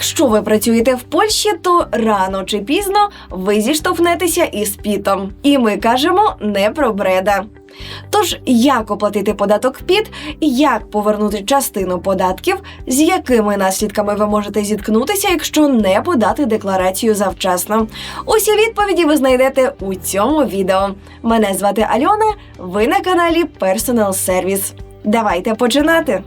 Якщо ви працюєте в Польщі, то рано чи пізно ви зіштовхнетеся із пітом. І ми кажемо не про бреда. Тож, як оплатити податок ПІТ, як повернути частину податків, з якими наслідками ви можете зіткнутися, якщо не подати декларацію завчасно? Усі відповіді ви знайдете у цьому відео. Мене звати Альона. Ви на каналі Personal Service. Давайте починати.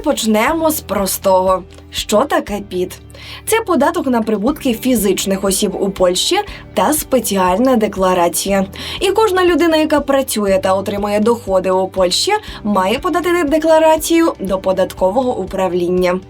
Почнемо з простого. Що таке ПІТ? Це податок на прибутки фізичних осіб у Польщі та спеціальна декларація. І кожна людина, яка працює та отримує доходи у Польщі, має подати декларацію до податкового управління.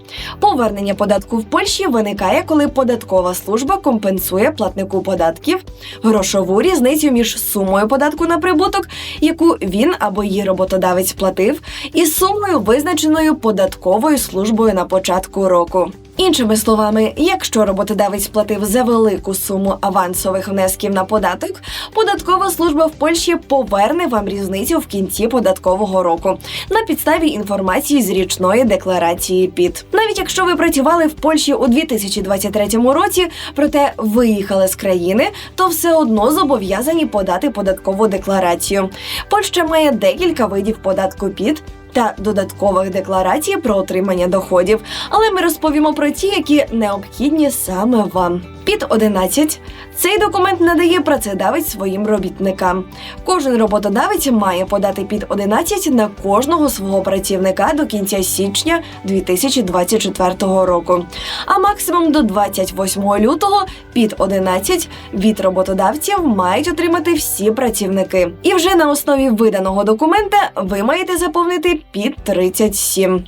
Повернення податку в Польщі виникає, коли податкова служба компенсує платнику податків грошову різницю між сумою податку на прибуток, яку він або її роботодавець платив, і сумою, визначеною податковою службою на початку року. Іншими словами, якщо роботодавець платив за велику суму авансових внесків на податок, податкова служба в Польщі поверне вам різницю в кінці податкового року на підставі інформації з річної декларації ПІТ. Навіть якщо ви працювали в Польщі у 2023 році, проте виїхали з країни, то все одно зобов'язані подати податкову декларацію. Польща має декілька видів податку ПІТ та додаткових декларацій про отримання доходів. Але ми розповімо про ті, які необхідні саме вам. Під 11. Цей документ надає працедавець своїм робітникам. Кожен роботодавець має подати під 11 на кожного свого працівника до кінця січня 2024 року. А максимум до 28 лютого під 11 від роботодавців мають отримати всі працівники. І вже на основі виданого документа ви маєте заповнити під 37.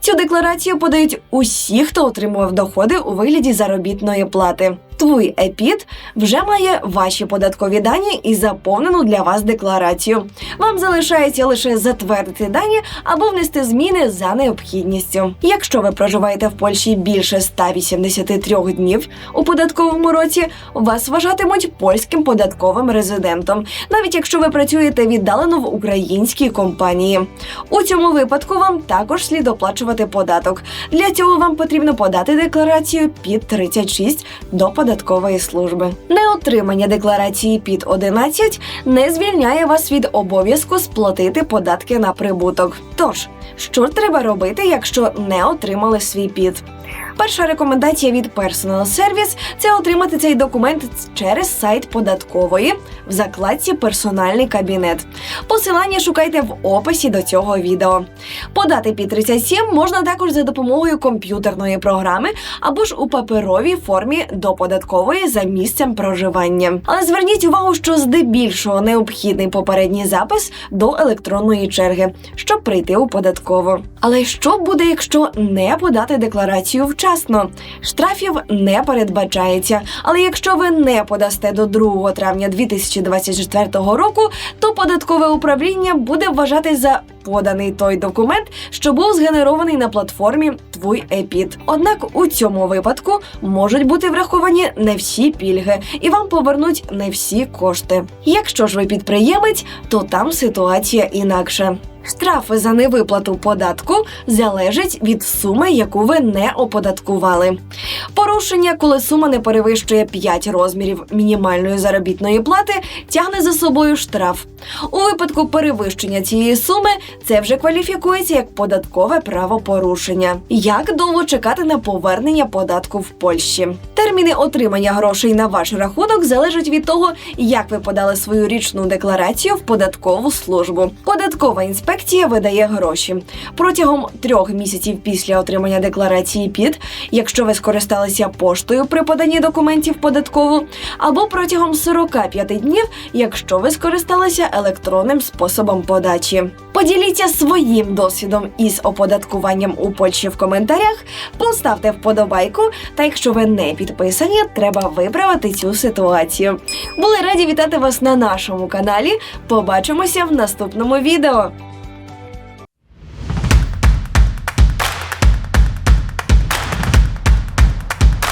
Цю декларацію подають усі, хто отримував доходи у вигляді заробітної плати. Твій ЕПІД вже має ваші податкові дані і заповнену для вас декларацію. Вам залишається лише затвердити дані або внести зміни за необхідністю. Якщо ви проживаєте в Польщі більше 183 днів у податковому році, вас вважатимуть польським податковим резидентом, навіть якщо ви працюєте віддалено в українській компанії. У цьому випадку вам також слід оплачувати податок. Для цього вам потрібно подати декларацію під 36 до податкової служби. Неотримання декларації під 11 не звільняє вас від обов'язку сплатити податки на прибуток. Тож, що треба робити, якщо не отримали свій під? Перша рекомендація від Personal Service – це отримати цей документ через сайт податкової в закладці Персональний кабінет. Посилання шукайте в описі до цього відео. Подати під 37 можна також за допомогою комп'ютерної програми або ж у паперовій формі до податкової за місцем проживання. Але зверніть увагу, що здебільшого необхідний попередній запис до електронної черги, щоб прийти у податкову. Але що буде, якщо не подати декларацію вчасно? Штрафів не передбачається. Але якщо ви не подасте до 2 травня 2024 року, то податкове управління буде вважати за поданий той документ, що був згенерований на платформі Твій ЕПІД. Однак у цьому випадку можуть бути враховані не всі пільги, і вам повернуть не всі кошти. Якщо ж ви підприємець, то там ситуація інакша. Штрафи за невиплату податку залежать від суми, яку ви не оподаткували. Порушення, коли сума не перевищує 5 розмірів мінімальної заробітної плати, тягне за собою штраф. У випадку перевищення цієї суми це вже кваліфікується як податкове правопорушення. Як довго чекати на повернення податку в Польщі? Терміни отримання грошей на ваш рахунок залежать від того, як ви подали свою річну декларацію в податкову службу. Податкова інспекція видає гроші протягом трьох місяців після отримання декларації ПІД, якщо ви скористалися поштою при поданні документів податкову, або протягом 45 днів, якщо ви скористалися електронним способом подачі. Поділіться своїм досвідом із оподаткуванням у Польщі в коментарях, поставте вподобайку. Та якщо ви не підписані, треба виправити цю ситуацію. Були раді вітати вас на нашому каналі. Побачимося в наступному відео.